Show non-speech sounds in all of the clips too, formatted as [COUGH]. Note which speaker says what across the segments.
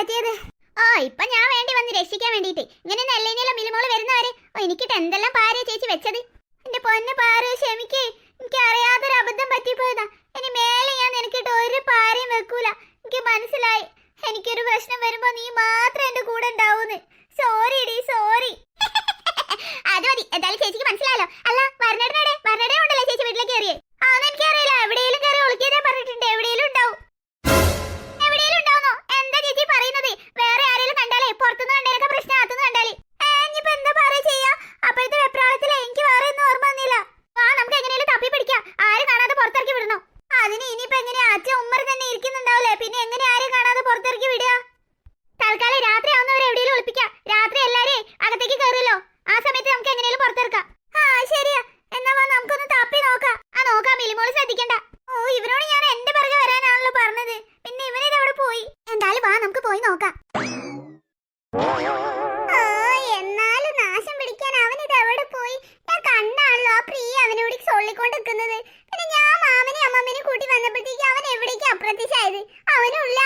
Speaker 1: പറ്റിയത്? ഓ ഇപ്പൊ ഞാൻ വേണ്ടി വന്ന് രക്ഷിക്കാൻ വേണ്ടിട്ട് ഇങ്ങനെ നെല്ലിനെല്ലാം മിലിമോൾ വരുന്നവരെ ഓ എനിക്കിട്ട് എന്തെല്ലാം പാരേ ചേച്ചി വെച്ചത്? എന്റെ പൊന്നെ പാറു ക്ഷമിക്കേ.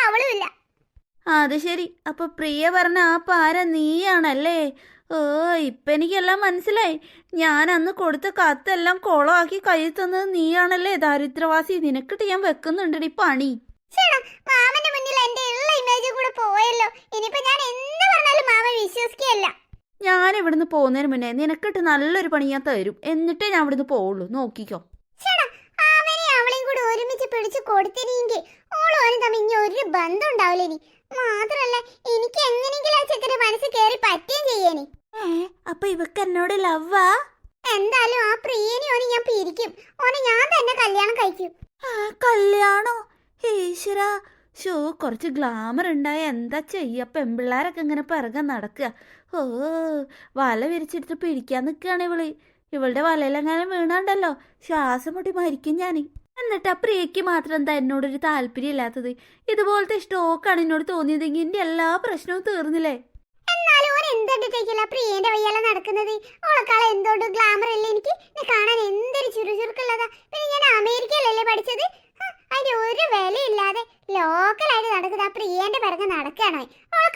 Speaker 1: അവളുമില്ല അത്
Speaker 2: ശരി. അപ്പൊ പ്രിയ പറഞ്ഞ ആ പാര നീയാണല്ലേ? ഓ ഇപ്പൊ എനിക്കെല്ലാം മനസ്സിലായി. ഞാൻ അന്ന് കൊടുത്ത കത്തെല്ലാം കൊളമാക്കി കയ്യിൽ തന്നത് നീയാണല്ലേ ദാരിദ്ര്യവാസി? നിനക്കിട്ട് ഞാൻ വെക്കുന്നുണ്ടടി പണി.
Speaker 1: ചേടാ മാമന്റെ മുന്നിൽ എന്റെ ഉള്ള ഇമേജ് കൂടെ പോയല്ലോ. ഇനിയിപ്പോ ഞാൻ പറഞ്ഞാലും വിശ്വസിക്കുകയല്ല.
Speaker 2: ഞാൻ ഇവിടുന്ന് പോകുന്നതിന് മുന്നേ നിനക്കിട്ട് നല്ലൊരു പണി ഞാൻ തരും. എന്നിട്ടേ ഞാൻ ഇവിടുന്ന് പോവുള്ളൂ. നോക്കിക്കോ.
Speaker 1: അവളെയും പിടിച്ചു കൊടുത്തിനെങ്കിൽ ഓളും തമ്മിൽ ഇനി ഒരു ബന്ധം ഉണ്ടാവില്ല ഇനി. മാത്രല്ല എനിക്ക് എങ്ങനെയെങ്കിലും ആ ചെക്കന്റെ മനസ്സ് കയറി പറ്റുകയും ചെയ്യേനി.
Speaker 2: അപ്പൊ ഇവക്ക് എന്നോട് ലവ്വാ?
Speaker 1: എന്തായാലും ആ പ്രിയനെ ഓനെ ഞാൻ പിരിക്കും. ഓനെ ഞാൻ തന്നെ കല്യാണം കഴിക്കും.
Speaker 2: ആ, കല്യാണോ? ഈശ്വര. ഷോ കുറച്ച് ഗ്ലാമർ ഉണ്ടായ എന്താ ചെയ്യ? പെമ്പിള്ളാരൊക്കെ ഇങ്ങനെ പിറകെ നടക്കുക. ഓ വല വിരിച്ചെടുത്ത് പിടിക്കാൻ നിൽക്കുകയാണ് ഇവൾ. ഇവളുടെ വലയിലെങ്ങാനും വീണാണ്ടല്ലോ. ശ്വാസം മുട്ടി മരിക്കും ഞാൻ എന്നിട്ട് ആ പ്രിയയ്ക്ക് മാത്രം എന്താ എന്നോടൊരു താല്പര്യം ഇല്ലാത്തത് ഇതുപോലത്തെ സ്റ്റോക്കാണ് എന്നോട് തോന്നിയതെങ്കിൽ എന്റെ എല്ലാ പ്രശ്നവും തീർന്നില്ലേ?
Speaker 1: എന്നാലും നടക്കുന്നത്? ഗ്ലാമർ അല്ലേ എനിക്ക്? കാണാൻ എന്തൊരു പിന്നെ ഞാൻ അമേരിക്കയിലല്ലേ പഠിച്ചത്? ഒരു വിലയില്ലാതെ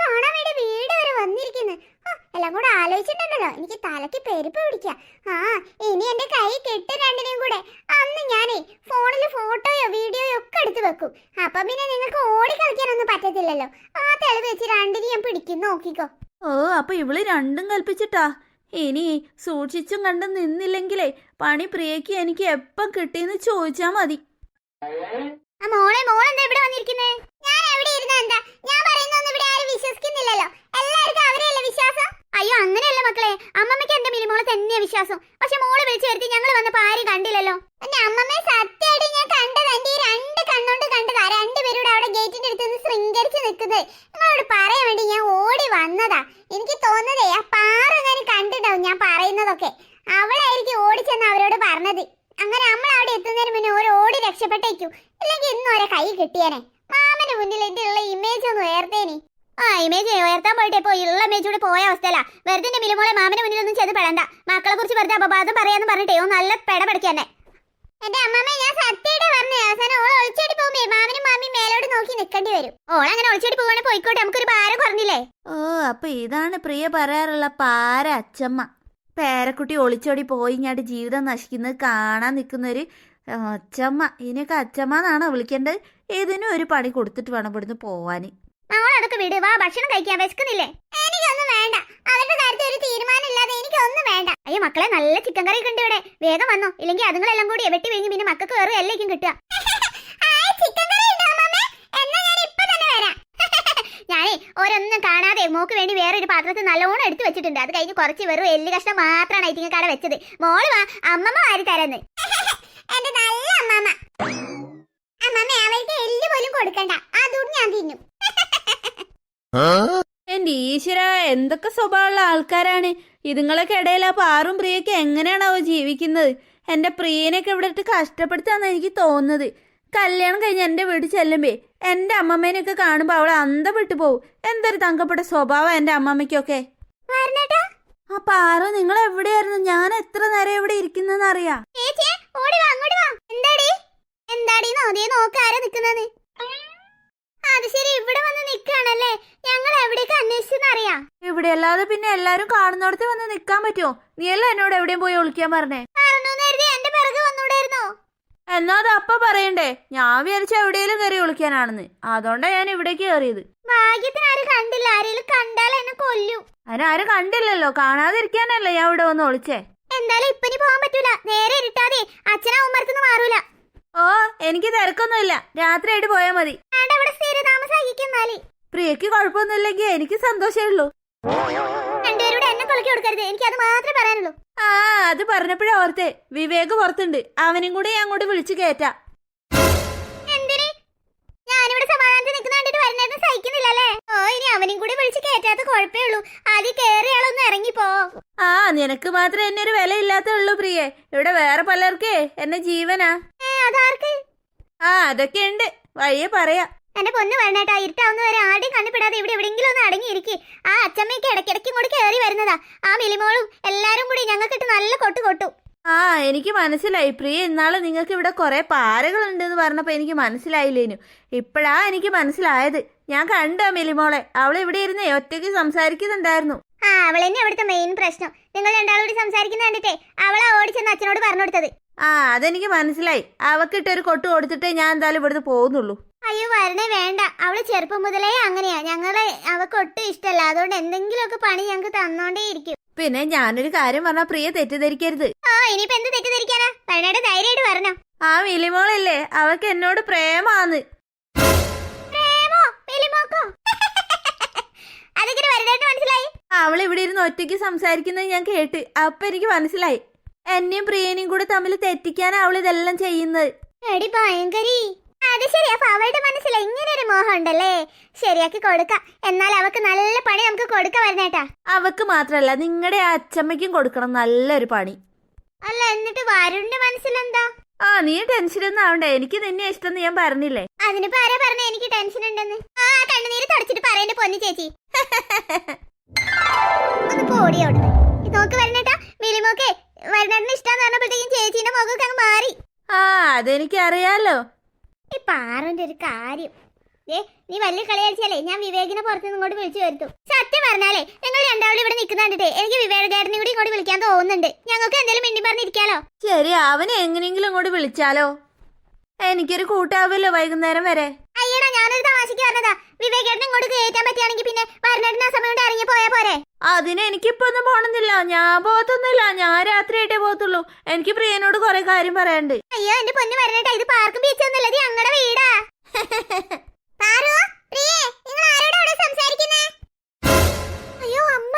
Speaker 1: കാണാൻ വേണ്ടി വരെ എല്ലാം കൂടെ ആലോചിച്ചിട്ടുണ്ടല്ലോ. എനിക്ക് തലയ്ക്ക് പെരുപ്പ് പിടിക്കാം. ആ ഇനി എന്റെ കൈ കെട്ട് രണ്ടിനെയും കൂടെ അന്ന് ഞാനേ ഫോണിൽ ഫോട്ടോയോ വീഡിയോയോ ഒക്കെ എടുത്തു വെക്കും. അപ്പൊ പിന്നെ നിങ്ങൾക്ക് ഓടി കളിക്കാനൊന്നും പറ്റത്തില്ലല്ലോ. ആ തെളിവ് വെച്ച് രണ്ടിനെയും ഞാൻ പിടിക്കും. നോക്കിക്കോ.
Speaker 2: ഓ അപ്പൊ ഇവൾ രണ്ടും കൽപ്പിച്ചിട്ടാ? ഇനി സൂക്ഷിച്ചും കണ്ടും നിന്നില്ലെങ്കിലേ പണി പ്രിയയ്ക്ക് എനിക്ക് എപ്പം കിട്ടിയെന്ന് ചോദിച്ചാ മതി.
Speaker 1: ആ മോളെ മോളെന്താ ഇവിടെ വന്നിരിക്കുന്നേ? ഞാൻ എവിടെ ഇരുന്ന എന്താ ഞാൻ പറയുന്നൊന്നും ഇവിടെ ആരും വിശ്വസിക്കുന്നില്ലല്ലോ എല്ലാവർക്കും അവരെയല്ലേ വിശ്വാസം അയ്യോ അങ്ങനെയല്ല മക്കളെ അമ്മമ്മയ്ക്ക് എന്റെ മിലിമോളെ തന്നെയാ വിശ്വാസം പക്ഷെ മോൾ വിളിച്ചു വരുത്തി ഞങ്ങൾ വന്നപ്പോ ആരും കണ്ടില്ലല്ലോ എന്റെ അമ്മമ്മയെ സത്യമായിട്ട് ഞാൻ കണ്ടത് എന്റെ ഈ രണ്ട് കണ്ണോണ്ട് കണ്ടതാ രണ്ടുപേരും അവിടെ ഗേറ്റിന്റെ ശൃംഗരിച്ച് നിൽക്കുന്നത്? നിങ്ങളോട് പറയാൻ വേണ്ടി ഞാൻ ഓടി വന്നതാ. എനിക്ക് തോന്നുന്നതേ ആ പാറ ഞാൻ കണ്ടിട്ടാവും ഞാൻ പറയുന്നതൊക്കെ. അവളായിരിക്കും ഓടിച്ചെന്ന് അവരോട് പറഞ്ഞത്. അങ്ങനെ നമ്മൾ അവിടെ എത്തുന്നതിന് മുന്നേ ഓരോ ഓടി രക്ഷപ്പെട്ടേക്കും. ഇല്ലെങ്കിൽ ഇന്നും ഓരോ കൈ കിട്ടിയേനെ. മാമന് മുന്നിൽ എന്റെ ഉള്ള ഇമേജ് ഒന്ന് ഉയർത്തേനി. ആ ഇമേജ് ഉയർത്താൻ പോയിട്ട് ഇപ്പൊ ഉള്ള ഇമേജ് കൂടെ പോയ അവസ്ഥയല്ല. വെറുതെ മിലുമോളെ മാമന് മുന്നിൽ ഒന്നും ചെയ്ത് പെടണ്ട. മക്കളെ കുറിച്ച് വെറുതെ അപവാദം പറയാന്ന് പറഞ്ഞിട്ടേ നല്ല പെട എന്റെ അമ്മമ്മ ഞാൻ സത്യയുടെ പറഞ്ഞു അവസാനം ഓൾ ഒളിച്ചോടി പോകുമ്പേ മാമനും മാമിയും മേലോട്ട് നോക്കി നിൽക്കേണ്ടി വരും. ഓൾ അങ്ങനെ ഒളിച്ചോടി പോകണേ പോയിക്കോട്ടെ നമുക്കൊരു ഭാരം കുറഞ്ഞില്ലേ?
Speaker 2: ഓ അപ്പൊ ഇതാണ് പ്രിയ പറയാറുള്ള പാര അച്ചമ്മ. പേരക്കുട്ടി ഒളിച്ചോടി പോയി ഞാൻ ജീവിതം നശിക്കുന്നത് കാണാൻ നിൽക്കുന്നൊരു അച്ചമ്മ. ഇതിനൊക്കെ അച്ചമ്മ എന്നാണോ വിളിക്കേണ്ടത്? ഇതിനും ഒരു പണി കൊടുത്തിട്ട് വേണം ഇവിടുന്ന് പോവാന്.
Speaker 1: മോൾ അതൊക്കെ വിട്. വാ ഭക്ഷണം കഴിക്കാൻ വിശക്കുന്നില്ലേ എനിക്കൊന്നും വേണ്ട അവരുടെ കാര്യത്തിൽ ഒരു തീരുമാനം ഇല്ലാതെ എനിക്കൊന്നും വേണ്ട അയ്യോ മക്കളെ നല്ല ചിക്കൻ കറി ഉണ്ട് ഇവിടെ. വേഗം വന്നോ. ഇല്ലെങ്കിൽ അതുങ്ങളെല്ലാം കൂടി വെട്ടി വിഴുങ്ങി പിന്നെ മക്കൾക്ക് വേറെ എല്ലായിരിക്കും കിട്ടുക. [LAUGHS] [LAUGHS] ഞാനേ ഓരോന്നും കാണാതെ മോക്ക് വേണ്ടി വേറൊരു പാത്രത്തിൽ നല്ലോണം എടുത്തു വെച്ചിട്ടുണ്ട്. അത് കഴിഞ്ഞ് കുറച്ച് വെറും എല്ല് കഷ്ണം മാത്രമാണ് ഐറ്റിങ്ങ കട വെച്ചത്. മോൾ വാ അമ്മമ്മ വാരി തരാന്ന്. [LAUGHS] എന്റെ നല്ല അമ്മമ്മ അമ്മമ്മ അവൾക്ക് എല്ല് പോലും കൊടുക്കണ്ട. അതും ഞാൻ തിന്നു.
Speaker 2: എന്റെ ഈശ്വര എന്തൊക്കെ സ്വഭാവമുള്ള ആൾക്കാരാണ്. ഇതുങ്ങളൊക്കെ ഇടയിൽ ആ പാറും പ്രിയൊക്കെ എങ്ങനെയാണാവോ ജീവിക്കുന്നത്? എന്റെ പ്രിയനെയൊക്കെ ഇവിടെ ഇട്ട് കഷ്ടപ്പെടുത്താന്ന് എനിക്ക് തോന്നുന്നത്. കല്യാണം കഴിഞ്ഞ് എന്റെ വീട്ടിൽ ചെല്ലുമ്പേ എന്റെ അമ്മമ്മേനെയൊക്കെ കാണുമ്പോ അവൾ അന്തം വിട്ടു പോവും. എന്തൊരു തങ്കപ്പെട്ട സ്വഭാവം എന്റെ അമ്മമ്മയ്ക്കൊക്കെ. ആ പാറ നിങ്ങൾ എവിടെയായിരുന്നു? ഞാൻ എത്ര നേരം ഇവിടെ ഇരിക്കുന്നെന്ന് അറിയാ
Speaker 1: ചേച്ചിയെ ഓടി വാ അങ്ങോട്ട് വാ. എന്താടി? എന്താടി? നോദിയെ നോക്ക് ആരാ നിക്കുന്നത്? അത് ശരി ഇവിടെ വന്ന് നിൽക്കുകയാണല്ലേ ഞങ്ങൾ എവിടേക്ക് അന്വേഷിച്ചെന്നറിയാം?
Speaker 2: ഇവിടെ അല്ലാതെ പിന്നെ എല്ലാരും കാണുന്നിടത്ത് വന്ന് നിക്കാൻ പറ്റുമോ? നീയല്ല എന്നോട് എവിടെയും പോയി ഒളിക്കാൻ പറഞ്ഞേ?
Speaker 1: എന്റെ പിറകെ വന്നൂടായിരുന്നോ?
Speaker 2: എന്നാ അത് അപ്പ പറയണ്ടേ? ഞാൻ വിചാരിച്ച എവിടെയെങ്കിലും കയറി ഒളിക്കാനാണെന്ന്. അതുകൊണ്ടാ ഞാൻ ഇവിടേക്ക് കയറിയത്
Speaker 1: ഭാഗ്യത്തിന് ആരും കണ്ടില്ല? ആരെങ്കിലും കണ്ടാൽ എന്നെ കൊല്ലും.
Speaker 2: അതിനാരും കണ്ടില്ലല്ലോ. കാണാതിരിക്കാനല്ലേ ഞാൻ ഇവിടെ വന്ന് ഒളിച്ചേ?
Speaker 1: എന്തായാലും ഇപ്പൊ ഇനി പോകാൻ പറ്റൂല. നേരെ ഇരുട്ടാതെ അച്ഛനാ ഉമ്മർത്തുനിന്ന് മാറൂല.
Speaker 2: ഓ എനിക്ക് തിരക്കൊന്നുമില്ല. രാത്രിയായിട്ട് പോയാൽ മതി. പ്രിയക്ക് കുഴപ്പമൊന്നുമില്ലെങ്കിൽ എനിക്ക് സന്തോഷമേ ഉള്ളൂ. ആ അത് പറഞ്ഞപ്പോഴേ ഓർത്തെ. വിവേക് പുറത്തുണ്ട്. അവനും കൂടെ അങ്ങോട്ട് വിളിച്ചു
Speaker 1: കേറ്റാ ഞാനിവിടെ കണ്ടിട്ട് സഹിക്കുന്നില്ലല്ലേ? ഓ ഇനി അവനും കൂടി വിളിച്ച് കേറ്റാത്ത കൊഴപ്പേ ഉള്ളൂ. ആദ്യം കേറിയാളൊന്ന് ഇറങ്ങിപ്പോ.
Speaker 2: ആ നിനക്ക് മാത്രമേ എന്നെ ഒരു വില ഇല്ലാത്തുള്ളൂ പ്രിയേ. ഇവിടെ വേറെ പലർക്കേ എന്നെ ജീവനാ.
Speaker 1: ഏ അതാർക്ക്?
Speaker 2: ആ അതൊക്കെ ഉണ്ട്. വഴിയെ പറയാ.
Speaker 1: എന്റെ പൊന്ന് വേണേട്ടാ ഇരുട്ടാവുന്ന വരെ ആടി കണ്ടുപിടാതെ ഇവിടെ എവിടെയെങ്കിലും ഒന്ന് അടങ്ങിയിരിക്കെ. ആ അച്ചമ്മയ്ക്ക് ഇടയ്ക്കിടയ്ക്ക് കൂടി കയറി വരുന്നതാ. ആ മിലിമോളും എല്ലാരും കൂടി ഞങ്ങൾക്കിട്ട് നല്ല കൊട്ടു കൊട്ടു.
Speaker 2: ആ എനിക്ക് മനസ്സിലായി. പ്രിയ ഇന്നാൾ നിങ്ങൾക്ക് ഇവിടെ കുറെ പാരകളുണ്ടെന്ന് പറഞ്ഞപ്പോ എനിക്ക് മനസ്സിലായില്ലേനു. ഇപ്പഴാ എനിക്ക് മനസ്സിലായത്. ഞാൻ കണ്ടോ മെലിമോളെ? അവൾ ഇവിടെ ഇരുന്ന് ഒറ്റയ്ക്ക് സംസാരിക്കുന്നുണ്ടായിരുന്നു.
Speaker 1: ആ അവൾ തന്നെ അവിടുത്തെ മെയിൻ പ്രശ്നം. നിങ്ങൾ രണ്ടാളോട് സംസാരിക്കുന്ന കണ്ടിട്ടേ അവളാ ഓടിച്ചെന്ന് അച്ഛനോട് പറഞ്ഞു കൊടുത്തത്.
Speaker 2: ആ അതെനിക്ക് മനസ്സിലായി. അവക്കിട്ടൊരു കൊട്ട് കൊടുത്തിട്ടേ ഞാൻ എന്തായാലും ഇവിടുന്ന് പോകുന്നുള്ളൂ.
Speaker 1: അയ്യോ വരണേ വേണ്ട. അവൾ ചെറുപ്പം മുതലേ അങ്ങനെയാ. ഞങ്ങളെ അവക്ക് ഒട്ടും ഇഷ്ടല്ല. അതുകൊണ്ട് എന്തെങ്കിലുമൊക്കെ പണി ഞങ്ങക്ക് തന്നോണ്ടേ ഇരിക്കും
Speaker 2: പിന്നെ ഞാനൊരു കാര്യം പറഞ്ഞാ പ്രിയ തെറ്റിദ്ധരിക്കരുത്.
Speaker 1: ഇനിയിപ്പോ എന്ത് തെറ്റിദ്ധരിക്കാനാ? വരണയുടെ ധൈര്യമായിട്ട് പറഞ്ഞോ
Speaker 2: ആ മിലിമോളല്ലേ അവക്ക് എന്നോട് പ്രേമാന്ന്. [LAUGHS] അവൾ ഇവിടെ ഇരുന്ന് ഒറ്റയ്ക്ക് സംസാരിക്കുന്നത് ഞാൻ കേട്ട്. അപ്പൊ എനിക്ക് മനസ്സിലായി. എന്നെയും പ്രിയനെയും കൂടെ തമ്മിൽ തെറ്റിക്കാനാ അവൾ ഇതെല്ലാം ചെയ്യുന്നത്.
Speaker 1: എടി ഭയങ്കരി. അത് ശരി അപ്പൊ അവളുടെ മനസ്സിൽ ഇങ്ങനെ ഒരു മോഹം ഉണ്ടല്ലേ? ശരിയാക്കി കൊടുക്കാം. എന്നാൽ അവക്ക് നല്ല പണി നമുക്ക് കൊടുക്ക വരുന്നേട്ടാ.
Speaker 2: അവക്ക് മാത്രല്ല നിങ്ങളുടെ അച്ഛമ്മയ്ക്കും കൊടുക്കണം. നല്ലൊരു പണി.
Speaker 1: അല്ല എന്നിട്ട് വരുണിന്റെ മനസ്സിലെന്താ?
Speaker 2: ആ നീ ടെൻഷനൊന്നും ആവണ്ട. എനിക്ക് നിന്നെ ഇഷ്ടം ഞാൻ പറഞ്ഞില്ലേ?
Speaker 1: അതിനിപ്പോ ആരാ പറഞ്ഞ എനിക്ക് ടെൻഷൻ ഉണ്ടെന്ന് ആ കണ്ണുനീര് തുടച്ചിട്ട് പറയണ്ട പൊന്നു ചേച്ചി. ഒന്ന് പോടി അവിടുന്ന്. ഇത് നോക്ക് വരണേട്ടാ. മിലിമോക്കെ വരണേട്ടന് ഇഷ്ടാന്ന് പറഞ്ഞപ്പോഴത്തേക്കും ചേച്ചീന്റെ മുഖമൊക്കെ അങ്ങ് മാറി.
Speaker 2: ആ അതെനിക്കറിയാലോ.
Speaker 1: ഈ പാറന്റെ ഒരു കാര്യം. ഏ നീ വലിയ കളി കളിച്ചാലേ ഞാൻ വിവേകിനെ പുറത്തുനിന്ന് ഇങ്ങോട്ട് വിളിച്ചു വരുത്തും. സത്യം പറഞ്ഞാലേ നിങ്ങൾ രണ്ടാളും ഇവിടെ നിൽക്കുന്ന കണ്ടിട്ടേ എനിക്ക് വിവേകേട്ടനെ കൂടി ഇങ്ങോട്ട് വിളിക്കാൻ തോന്നുന്നുണ്ട്. ഞങ്ങൾക്ക് എന്തെങ്കിലും മിണ്ടി പറഞ്ഞിരിക്കാലോ?
Speaker 2: ശരി അവനെ എങ്ങനെയെങ്കിലും ഇങ്ങോട്ട് വിളിച്ചാലോ. എനിക്കൊരു കൂട്ടാവല്ലോ വൈകുന്നേരം വരെ.
Speaker 1: അയ്യടാ ഞാനൊരു തമാശക്ക് പറഞ്ഞതാ. വിവേകേട്ടനെ ഇങ്ങോട്ട് കയറ്റാൻ പറ്റുകയാണെങ്കിൽ പിന്നെ വരണേട്ടൻ ആ സമയം കൊണ്ട് ഇറങ്ങി പോയാ പോരെ?
Speaker 2: അതിന് എനിക്കിപ്പോ ഒന്നും പോണമെന്നില്ല ഞാൻ പോകത്തൊന്നുമില്ല. ഞാൻ രാത്രിയായിട്ടേ പോകത്തുള്ളൂ. എനിക്ക് പ്രിയനോട് കുറെ കാര്യം പറയാണ്ട്
Speaker 1: അയ്യോ എന്റെ പൊന്ന് വരണേട്ടാ ഇത് പാർക്കും ബീച്ചൊന്നുമില്ല ഇത് [LAUGHS] സംസാരിക്കുന്നേ? അയ്യോ അമ്മ.